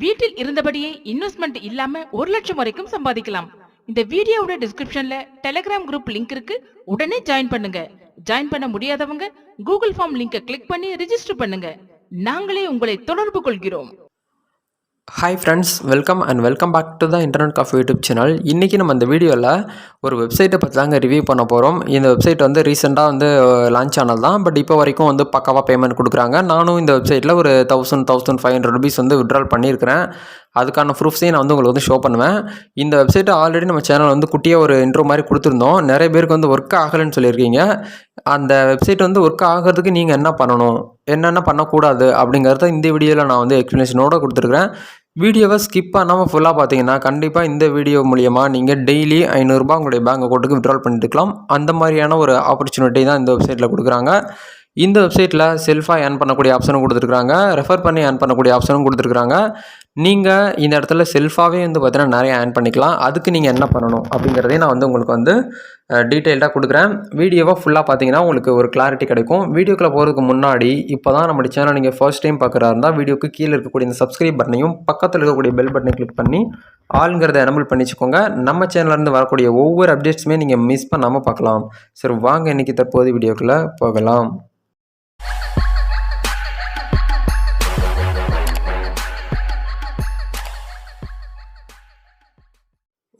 வீட்டில் இருந்தபடியே இன்வெஸ்ட்மெண்ட் இல்லாம ஒரு லட்சம் வரைக்கும் சம்பாதிக்கலாம். இந்த வீடியோவோட டிஸ்கிரிப்ஷன்ல டெலிகிராம் குரூப் லிங்க் இருக்கு. உடனே ஜாயின் பண்ணுங்க. ஜாயின் பண்ண முடியாதவங்க கூகுள் ஃபார்ம் லிங்கை கிளிக் பண்ணி ரெஜிஸ்டர் பண்ணுங்க. நாங்களே உங்களை தொடர்பு கொள்கிறோம். Hi friends welcome and welcome back to the internet coffee YouTube channel இன்றைக்கி நம்ம இந்த வீடியோவில் ஒரு வெப்சைட்டை பற்றி தாங்க ரிவ்யூ பண்ண போகிறோம் இந்த வெப்சைட் வந்து ரீசெண்டாக வந்து லான்ச் ஆனது தான் பட் இப்போ வரைக்கும் வந்து பக்காவாக பேமெண்ட் கொடுக்குறாங்க. நானும் இந்த வெப்சைட்டில் ஒரு thousand thousand five hundred rupees வந்து விட்ரால் பண்ணியிருக்கிறேன். அதுக்கான ப்ரூஃப்ஸையும் நான் வந்து உங்களுக்கு வந்து ஷோ பண்ணுவேன். இந்த வெப்சைட்டை ஆல்ரெடி நம்ம சேனல் வந்து குட்டியாக ஒரு இன்ட்ரோ மாதிரி கொடுத்துருந்தோம். நிறைய பேருக்கு வந்து ஒர்க் ஆகலைன்னு சொல்லியிருக்கீங்க. அந்த வெப்சைட் வந்து ஒர்க் ஆகிறதுக்கு நீங்கள் என்ன பண்ணணும்? என்னென்ன பண்ணக்கூடாது? அப்படிங்கிறத இந்த வீடியோவில் நான் வந்து எக்ஸ்ப்ளனேஷனோட கொடுத்துருக்குறேன். வீடியோவை ஸ்கிப் பண்ணாமல் ஃபுல்லாக பார்த்தீங்கன்னா கண்டிப்பாக இந்த வீடியோ மூலியமாக நீங்கள் டெய்லி ஐநூறுரூபா உங்களுடைய பேங்க் அக்கௌண்ட்டுக்கு விட்ரால் பண்ணிட்டுக்கலாம். அந்த மாதிரியான ஒரு ஆப்பர்ச்சுனிட்டி தான் இந்த வெப்சைட்டில் கொடுக்குறாங்க. இந்த வெப்சைட்டில் செல்ஃபாக ஏர்ன் பண்ணக்கூடிய ஆப்ஷனும் கொடுத்துருக்காங்க ரெஃபர் பண்ணி ஏர்ன் பண்ணக்கூடிய ஆப்ஷனும் கொடுத்துருக்காங்க நீங்கள் இந்த இடத்துல செல்ஃபாகவே வந்து பார்த்தீங்கன்னா நிறைய ஏர்ன் பண்ணிக்கலாம். அதுக்கு நீங்கள் என்ன பண்ணணும் அப்படிங்கிறதையும் நான் வந்து உங்களுக்கு வந்து டீட்டெயில்டாக கொடுக்குறேன். வீடியோவை ஃபுல்லாக பார்த்தீங்கன்னா உங்களுக்கு ஒரு கிளாரிட்டி கிடைக்கும். வீடியோக்குள்ளே போகிறதுக்கு முன்னாடி இப்போ தான் நம்ம சேனல் நீங்கள் ஃபர்ஸ்ட் டைம் பார்க்குறா இருந்தால் வீடியோக்கு கீழே இருக்கக்கூடிய இந்த சப்ஸ்கிரைப் பட்டனையும் பக்கத்தில் இருக்கக்கூடிய பெல் பட்டனை கிளிக் பண்ணி ஆளுங்கிறத எனபிள் பண்ணி வச்சுக்கோங்க நம்ம சேனல்லேருந்து வரக்கூடிய ஒவ்வொரு அப்டேட்ஸுமே நீங்கள் மிஸ் பண்ணாமல் பார்க்கலாம். சரி வாங்க இன்றைக்கி தற்போது வீடியோக்குள்ளே போகலாம்.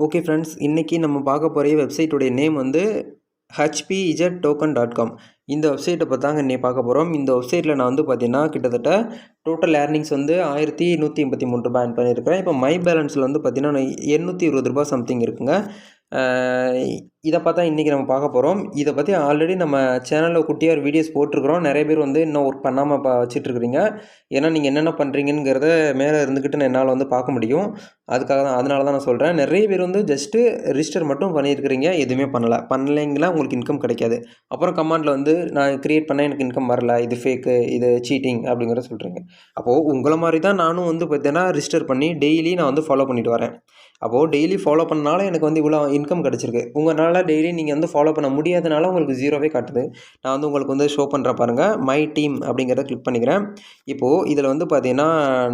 ஓகே ஃப்ரெண்ட்ஸ் இன்றைக்கி நம்ம பார்க்க போகிற வெப்சைட்டுடைய நேம் வந்து ஹச்பிஇஜட் டோக்கன் டாட் காம் இந்த வெப்சைட்டை பார்த்தாங்க தாங்க இன்னைக்கு பார்க்க போகிறோம் இந்த வெப்சைட்டில் நான் வந்து பார்த்தீங்கன்னா கிட்டத்தட்ட டோட்டல் ஏர்னிங்ஸ் வந்து ஆயிரத்தி நூற்றி எண்பத்தி மூணு ரூபாய் ஆன் பண்ணியிருக்கிறேன். இப்போ மை பேலன்ஸில் வந்து பார்த்தீங்கன்னா எண்ணூற்றி இருபது ரூபா சம்திங் இருக்குங்க. இதை பார்த்தா இன்றைக்கி நம்ம பார்க்க போகிறோம் இதை பற்றி ஆல்ரெடி நம்ம சேனலில் குட்டியாக ஒரு வீடியோஸ் போட்டிருக்கிறோம். நிறைய பேர் வந்து இன்னும் ஒர்க் பண்ணாமல் பா வச்சிட்ருக்கிறீங்க ஏன்னா நீங்கள் என்னென்ன பண்ணுறீங்கிறத மேலே இருந்துக்கிட்டு நான் என்னால் வந்து பார்க்க முடியும். அதுக்காக தான் அதனால தான் நான் சொல்கிறேன் நிறைய பேர் வந்து ஜஸ்ட்டு ரிஜிஸ்டர் மட்டும் பண்ணியிருக்கிறீங்க. எதுவுமே பண்ணலை. பண்ணலைங்களா? உங்களுக்கு இன்கம் கிடைக்காது. அப்புறம் கமாண்டில் வந்து நான் க்ரியேட் பண்ணால் எனக்கு இன்கம் வரல. இது ஃபேக்கு இது சீட்டிங் அப்படிங்கிறத சொல்கிறீங்க அப்போது உங்களை மாதிரி தான் நானும் வந்து பார்த்தீங்கன்னா ரிஜிஸ்டர் பண்ணி டெய்லி நான் வந்து ஃபாலோ பண்ணிட்டு வரேன். அப்போது டெய்லி ஃபாலோ பண்ணனால எனக்கு வந்து இவ்வளோ இன்கம் கிடச்சிருக்கு. உங்களால் டெய்லி நீங்கள் வந்து ஃபாலோ பண்ண முடியாதனால உங்களுக்கு ஜீரோவே காட்டுது. நான் வந்து உங்களுக்கு வந்து ஷோ பண்ணுற பாருங்கள் மை டீம் அப்படிங்கிறத கிளிக் பண்ணிக்கிறேன். இப்போது இதில் வந்து பார்த்தீங்கன்னா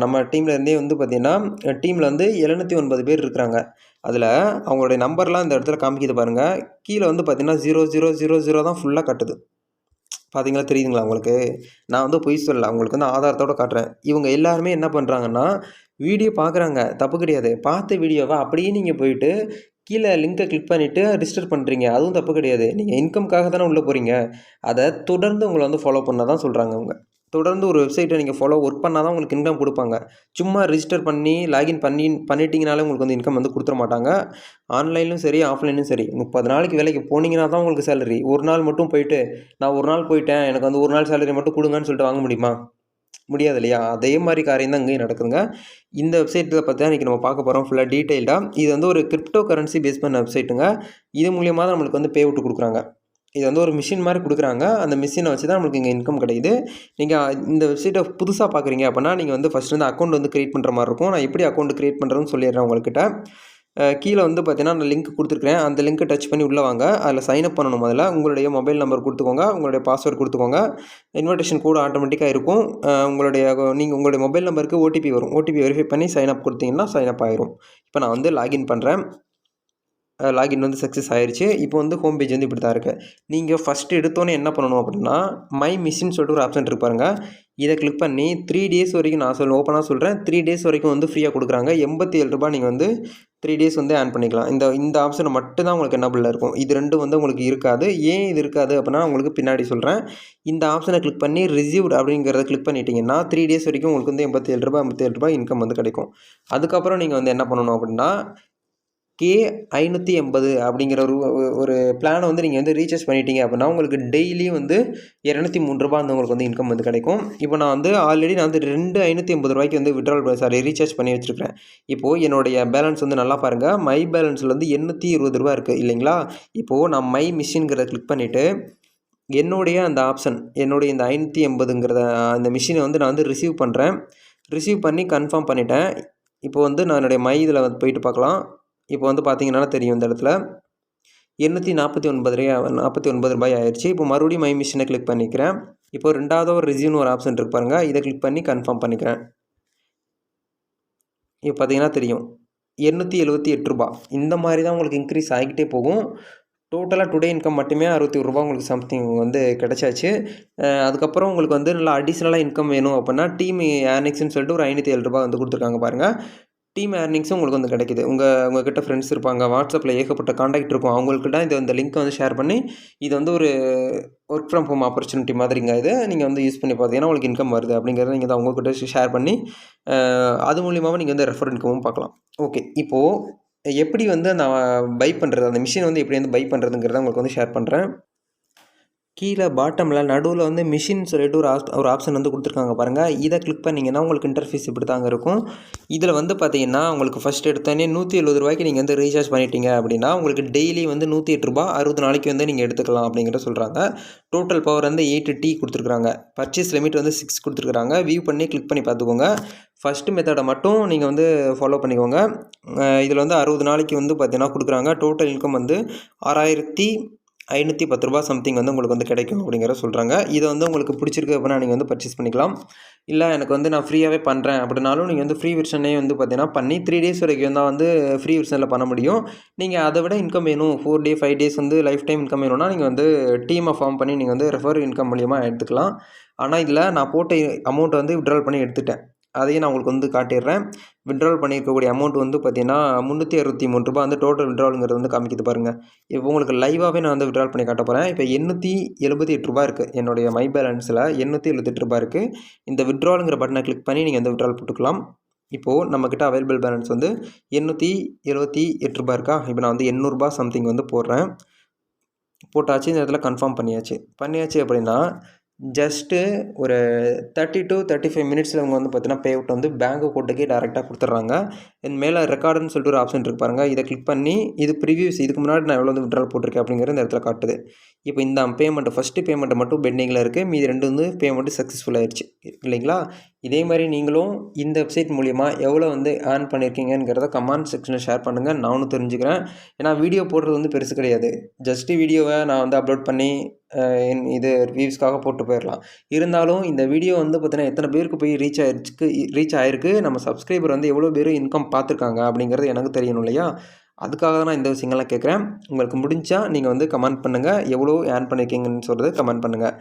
நம்ம டீம்லேருந்தே வந்து பார்த்தீங்கன்னா டீமில் வந்து எழுநூற்றி ஒன்பது பேர் இருக்கிறாங்க. அதில் அவங்களுடைய நம்பர்லாம் இந்த இடத்துல காமிக்குது பாருங்கள் கீழே வந்து பார்த்தீங்கன்னா ஜீரோ ஜீரோ ஜீரோ ஜீரோ தான் ஃபுல்லாக கட்டுது. பார்த்தீங்களா தெரியுதுங்களா உங்களுக்கு? நான் வந்து பொய் சொல்லல. உங்களுக்கு வந்து ஆதாரத்தோட காட்டுறேன். இவங்க எல்லாருமே என்ன பண்ணுறாங்கன்னா வீடியோ பார்க்குறாங்க தப்பு கிடையாது. பார்த்த வீடியோவை அப்படியே நீங்கள் போயிட்டு கீழே லிங்கை கிளிக் பண்ணிவிட்டு ரிஜிஸ்டர் பண்ணுறீங்க அதுவும் தப்பு கிடையாது. நீங்கள் இன்கம்காக தானே உள்ளே போகிறீங்க அதை தொடர்ந்து உங்களை வந்து ஃபாலோ பண்ண தான் சொல்கிறாங்க அவங்க. தொடர்ந்து ஒரு வெப்சைட்டை நீங்கள் ஃபாலோ ஒர்க் பண்ணால் தான் உங்களுக்கு இன்கம் கொடுப்பாங்க. சும்மா ரிஜிஸ்டர் பண்ணி லாகின் பண்ணி பண்ணிட்டீங்கனாலே உங்களுக்கு வந்து இன்கம் வந்து கொடுத்துட மாட்டாங்க. ஆன்லைன்லையும் சரி ஆஃப்லைன்லையும் சரி. முப்பது நாளைக்கு வேலைக்கு போனீங்கன்னா தான் உங்களுக்கு சேலரி ஒரு நாள் மட்டும் போயிட்டு நான் ஒரு நாள் போயிட்டேன். எனக்கு வந்து ஒரு நாள் சேலரி மட்டும் கொடுங்கன்னு சொல்லிட்டு வாங்க முடியுமா? முடியாது இல்லையா அதே மாதிரி காரியம் தான் இங்கேயும் நடக்குதுங்க. இந்த வெப்சைட்டில் பார்த்தா இன்றைக்கி நம்ம பார்க்க போகிறோம் ஃபுல்லாக டீட்டெயில்டாக இது வந்து ஒரு கிரிப்டோ கரன்சி பேஸ் பண்ண வெப்சைட்டுங்க இது மூலியமாக தான் நம்மளுக்கு வந்து பே விட்டு கொடுக்குறாங்க. இது வந்து ஒரு மிஷின் மாதிரி கொடுக்குறாங்க. அந்த மிஷினை வச்சு தான் நம்மளுக்கு இங்கே இன்கம் கிடைக்குது. நீங்கள் இந்த வெப்சைட்டை புதுசாக பார்க்குறீங்க அப்படின்னா நீங்கள் வந்து ஃபஸ்ட்டு வந்து அக்கௌண்ட் வந்து க்ரியேட் பண்ணுற மாதிரி இருக்கும். நான் எப்படி அக்கௌண்ட் க்ரியேட் பண்ணுறதுன்னு சொல்லிடுறேன் உங்கள்கிட்ட. கீழே வந்து பார்த்தீங்கன்னா நான் லிங்க் கொடுத்துருக்கேன் அந்த லிங்க்கை டச் பண்ணி உள்ளே வாங்க. அதில் சைன் அப் பண்ணணும் முதல்ல. உங்களுடைய மொபைல் நம்பர் கொடுத்துக்கோங்க. உங்களுடைய பாஸ்வேர்டு கொடுத்துக்கோங்க. இன்விடேஷன் கூட ஆட்டோமேட்டிக்காக இருக்கும். உங்களுடைய நீங்கள் உங்களுடைய மொபைல் நம்பருக்கு ஓடிபி வரும். ஓடிபி வெரிஃபை பண்ணி சைன் அப் கொடுத்தீங்கன்னா சைன் அப் ஆயிரும். இப்போ நான் வந்து லாகின் பண்ணுறேன் லாகின் வந்து சக்ஸஸ் ஆயிடுச்சு இப்போ வந்து ஹோம் பேஜ் வந்து இப்படி தான் இருக்குது நீங்கள் ஃபஸ்ட்டு எடுத்தோன்னே என்ன பண்ணணும் அப்படின்னா மை மிஷின் சொல்லிட்டு ஒரு ஆப்ஷன் இருக்கு இதை கிளிக் பண்ணி த்ரீ டேஸ் வரைக்கும் நான் சொல்ல ஓப்பனாக சொல்கிறேன் த்ரீ டேஸ் வரைக்கும் வந்து ஃப்ரீயாக கொடுக்குறாங்க. எண்பத்தி ஏழு ரூபாய் நீங்கள் வந்து த்ரீ டேஸ் வந்து ஆன் பண்ணிக்கலாம். இந்த இந்த ஆப்ஷன் மட்டும்தான் உங்களுக்கு என்னபிளில் இருக்கும். இது ரெண்டும் வந்து உங்களுக்கு இருக்காது. ஏன் இது இருக்காது அப்படின்னா உங்களுக்கு பின்னாடி சொல்கிறேன் இந்த ஆப்ஷனை கிளிக் பண்ணி ரிசீவ்டு அப்படிங்கிறத கிளிக் பண்ணிட்டீங்கன்னா த்ரீ டேஸ் வரைக்கும் உங்களுக்கு வந்து எண்பத்தேழு ரூபாய் ஐம்பத்தேழு ரூபாய் இன்கம் வந்து கிடைக்கும். அதுக்கப்புறம் நீங்கள் வந்து என்ன பண்ணணும் அப்படின்னா கே ஐநூற்றி எண்பது அப்படிங்கிற ஒரு ஒரு பிளானை வந்து நீங்கள் வந்து ரீசார்ஜ் பண்ணிட்டீங்க அப்படின்னா உங்களுக்கு டெய்லி வந்து இரநூத்தி மூணு ரூபா வந்து உங்களுக்கு வந்து இன்கம் வந்து கிடைக்கும். இப்போ நான் வந்து ஆல்ரெடி நான் வந்து ரெண்டு ஐநூற்றி எண்பது ரூபாய்க்கு வந்து விட்ரால் சாரி ரீசார்ஜ் பண்ணி வச்சுருக்கிறேன். இப்போது என்னுடைய பேலன்ஸ் வந்து நல்லா பாருங்கள் மை பேலன்ஸில் வந்து எண்ணூற்றி இருபது ரூபா இருக்குது இல்லைங்களா? இப்போது நான் மை மிஷின்கிறத கிளிக் பண்ணிவிட்டு என்னுடைய அந்த ஆப்ஷன் என்னுடைய இந்த ஐநூற்றி எண்பதுங்கிறத அந்த மிஷினை வந்து நான் வந்து ரிசீவ் பண்ணுறேன் ரிசீவ் பண்ணி கன்ஃபார்ம் பண்ணிட்டேன். இப்போ வந்து நான் என்னுடைய மை இதில் வந்து போயிட்டு பார்க்கலாம். இப்போ வந்து பார்த்தீங்கன்னா தெரியும் இந்த இடத்துல. எண்ணூற்றி நாற்பத்தி ஒன்பது ரூபாய் நாற்பத்தி ஒன்பது ரூபாய் ஆயிடுச்சு. இப்போ மறுபடியும் மை மிஷினை கிளிக் பண்ணிக்கிறேன். இப்போ ரெண்டாவது ஒரு ரிசியூன்னு ஒரு ஆப்ஷன் இருக்கு பாருங்கள் இதை கிளிக் பண்ணி கன்ஃபார்ம் பண்ணிக்கிறேன். இப்போ பார்த்தீங்கன்னா தெரியும். எண்ணூற்றி எழுபத்தி எட்டு ரூபா இந்த மாதிரி தான் உங்களுக்கு இன்க்ரீஸ் ஆகிக்கிட்டே போகும். டோட்டலாக டுடே இன்கம் மட்டுமே அறுபத்தி ரூபா உங்களுக்கு சம்திங் வந்து கிடச்சாச்சு. அதுக்கப்புறம் உங்களுக்கு வந்து நல்லா அடிஷ்னலாக இன்கம் வேணும் அப்படின்னா டீம் ஏர்னிங்ஸ்னு சொல்லிட்டு ஒரு ஐநூற்றி ஏழு ரூபா வந்து கொடுத்துருக்காங்க பாருங்கள் டீம் ஏர்னிங்ஸும் உங்களுக்கு வந்து கிடைக்குது. உங்கள் உங்கள்கிட்ட ஃப்ரெண்ட்ஸ் இருப்பாங்க வாட்ஸ்அப்பில் ஏகப்பட்ட காண்டாக்ட் இருக்கும். அவங்கள்கிட்ட இதை இந்த லிங்க்கை வந்து ஷேர் பண்ணி இது வந்து ஒரு ஒர்க் ஃப்ரம் ஹோம் ஆப்பர்ச்சுனிட்டி மாதிரிங்க இது. நீங்கள் வந்து யூஸ் பண்ணி பார்த்தீங்கன்னா உங்களுக்கு இன்கம் வருது அப்படிங்கிறத நீங்கள் தான் உங்கள்கிட்ட ஷேர் பண்ணி அது மூலியமாக நீங்கள் வந்து ரெஃபர் இன்கமும் பார்க்கலாம். ஓகே இப்போது எப்படி வந்து நான் பை பண்ணுறது அந்த மிஷின் வந்து எப்படி வந்து பை பண்ணுறதுங்கிறத உங்களுக்கு வந்து ஷேர் பண்ணுறேன் கீழே பாட்டமில் நடுவில் வந்து மிஷின் சொல்லிட்டு ஒரு ஆப் ஒரு ஆப்ஷன் வந்து கொடுத்துருக்காங்க பாருங்கள் இதை கிளிக் பண்ணிங்கன்னா உங்களுக்கு இன்டர்ஃபீஸ் இப்படி தாங்க இருக்கும். இதில் வந்து பார்த்தீங்கன்னா உங்களுக்கு ஃபஸ்ட் எடுத்தோடனே நூற்றி எழுபது ரூபாய்க்கு நீங்கள் வந்து ரீசார்ஜ் பண்ணிட்டீங்க அப்படின்னா உங்களுக்கு டெய்லி வந்து நூற்றி எட்டு ரூபா அறுபது நாளைக்கு வந்து நீங்கள் எடுத்துக்கலாம் அப்படிங்கிற சொல்கிறாங்க டோட்டல் பவர் வந்து எயிட் டி கொடுத்துருக்குறாங்க. பர்ச்சேஸ் லிமிட் வந்து சிக்ஸ் கொடுத்துருக்குறாங்க. வியூ பண்ணி கிளிக் பண்ணி பார்த்துக்கோங்க. ஃபஸ்ட்டு மெத்தடை மட்டும் நீங்கள் வந்து ஃபாலோ பண்ணிக்கோங்க. இதில் வந்து அறுபது நாளைக்கு வந்து பார்த்தீங்கன்னா கொடுக்குறாங்க. டோட்டல் இன்கம் வந்து ஆறாயிரத்தி ஐநூற்றி பத்து ரூபா சம்திங் வந்து உங்களுக்கு வந்து கிடைக்கும் அப்படிங்கிற சொல்கிறாங்க இதை வந்து உங்களுக்கு பிடிச்சிருக்கு அப்படின்னா நீங்கள் வந்து பர்ச்சேஸ் பண்ணிக்கலாம். இல்லை எனக்கு வந்து நான் ஃப்ரீயாகவே பண்ணுறேன் அப்படின்னாலும் நீங்கள் வந்து ஃப்ரீ வெர்ஷனே வந்து பார்த்தீங்கன்னா பண்ணி த்ரீ டேஸ் வரைக்கும் தான் வந்து ஃப்ரீ வெர்ஷனில் பண்ண முடியும். நீங்கள் அதை விட இன்கம் வேணும். ஃபோர் டே ஃபைவ் டேஸ் வந்து லைஃப் டைம் இன்கம் வேணும்னா நீங்கள் வந்து டீமை ஃபார்ம் பண்ணி நீங்கள் வந்து ரெஃபர் இன்கம் மூலியமாக எடுத்துக்கலாம். ஆனால் இதில் நான் போட்ட அமௌண்ட்டை வந்து விட்ரால் பண்ணி எடுத்துட்டேன். அதையும் நான் உங்களுக்கு வந்து காட்டிடுறேன். விட்ரால் பண்ணியிருக்கக்கூடிய அமௌண்ட் வந்து பார்த்தீங்கன்னா முந்நூற்றி அறுபத்தி மூணு ரூபா வந்து டோட்டல் விட்ராலுங்கிறது வந்து காமிக்குது பாருங்கள் இப்போ உங்களுக்கு லைவாகவே நான் வந்து விட்ரால் பண்ணி காட்ட போகிறேன் இப்போ எண்ணூற்றி எழுபத்தி எட்டு ரூபா இருக்குது என்னுடைய மை பேலன்ஸில் எண்ணூற்றி எழுபத்தெட்டு ரூபா இருக்குது இந்த விட்ராலுங்கிற பட்டனை கிளிக் பண்ணி நீங்கள் வந்து விட்ரால் போட்டுக்கலாம். இப்போது நம்மக்கிட்ட அவைலபிள் பேலன்ஸ் வந்து எண்ணூற்றி எழுபத்தி எட்டு ரூபா இருக்கா? இப்போ நான் வந்து எண்ணூறுபா சம்திங் வந்து போடுறேன். போட்டாச்சு இந்த இடத்துல கன்ஃபார்ம் பண்ணியாச்சு. பண்ணியாச்சு அப்படின்னா ஜஸ்ட்டு ஒரு தேர்ட்டி டு தேர்ட்டி ஃபைவ் மினிட்ஸில் அவங்க வந்து பார்த்தீங்கன்னா பே அவுட் வந்து பேங்க் அக்கௌண்ட்டுக்கே டேரெக்டாக கொடுத்துட்றாங்க. அண்ட் மேலே ரெக்கார்டுன்னு சொல்லிட்டு ஒரு ஆப்ஷன் இருக்கு பாருங்கள் இதை கிளிக் பண்ணி இது ப்ரிவியூஸ் இதுக்கு முன்னாடி நான் எவ்வளோ வந்து விட்ரால் போட்டிருக்கேன் அப்படிங்கிற இந்த இடத்துல காட்டுது. இப்போ இந்த பேமெண்ட்டு ஃபஸ்ட்டு பேமெண்ட்டை மட்டும் பெண்டிங்கில் இருக்குது மீதி ரெண்டு வந்து பேமெண்ட்டு சக்ஸஸ்ஃபுல் ஆயிடுச்சு. இல்லைங்களா? இதே மாதிரி நீங்களும் இந்த வெப்சைட் மூலிமா எவ்வளோ வந்து ஏர்ன் பண்ணியிருக்கீங்கிறத கமெண்ட் செக்ஷனில் ஷேர் பண்ணுங்கள் நானும் தெரிஞ்சுக்கிறேன். ஏன்னா வீடியோ போடுறது வந்து பெருசு கிடையாது. ஜஸ்ட்டு வீடியோவை நான் வந்து அப்லோட் பண்ணி என் இது வியூஸ்க்காக போட்டு போயிடலாம் இருந்தாலும் இந்த வீடியோ வந்து பார்த்தீங்கன்னா எத்தனை பேருக்கு போய் ரீச் ஆயிடுச்சு ரீச் ஆயிருக்கு நம்ம சப்ஸ்கிரைபர் வந்து எவ்வளோ பேர் இன்கம் பார்த்துருக்காங்க அப்படிங்கிறது எனக்கு தெரியணும் இல்லையா? அதுக்காக தான் நான் இந்த விஷயங்கள்லாம் கேட்குறேன். உங்களுக்கு முடிஞ்சால் நீங்கள் வந்து கமெண்ட் பண்ணுங்கள் எவ்வளோ ஏர்ன் பண்ணியிருக்கீங்கன்னு சொல்கிறது கமெண்ட் பண்ணுங்கள்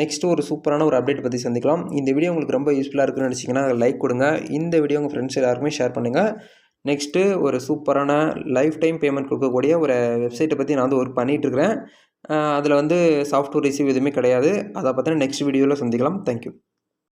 நெக்ஸ்ட்டு ஒரு சூப்பரான ஒரு அப்டேட் பற்றி சந்திக்கலாம். இந்த வீடியோ உங்களுக்கு ரொம்ப யூஸ்ஃபுல்லாக இருக்குன்னு நினச்சிங்கன்னா லைக் கொடுங்க. இந்த வீடியோ உங்கள் ஃப்ரெண்ட்ஸ் எல்லாருக்குமே ஷேர் பண்ணுங்கள் நெக்ஸ்ட்டு ஒரு சூப்பரான லைஃப் டைம் பேமெண்ட் கொடுக்கக்கூடிய ஒரு வெப்சைட்டை பற்றி நான் வந்து ஒர்க் பண்ணிகிட்ருக்கிறேன் அதில் வந்து சாஃப்ட்வேர் ரிசீவ் எதுவுமே கிடையாது. அதை பற்றின நெக்ஸ்ட் வீடியோவில் சந்திக்கலாம். தேங்க்யூ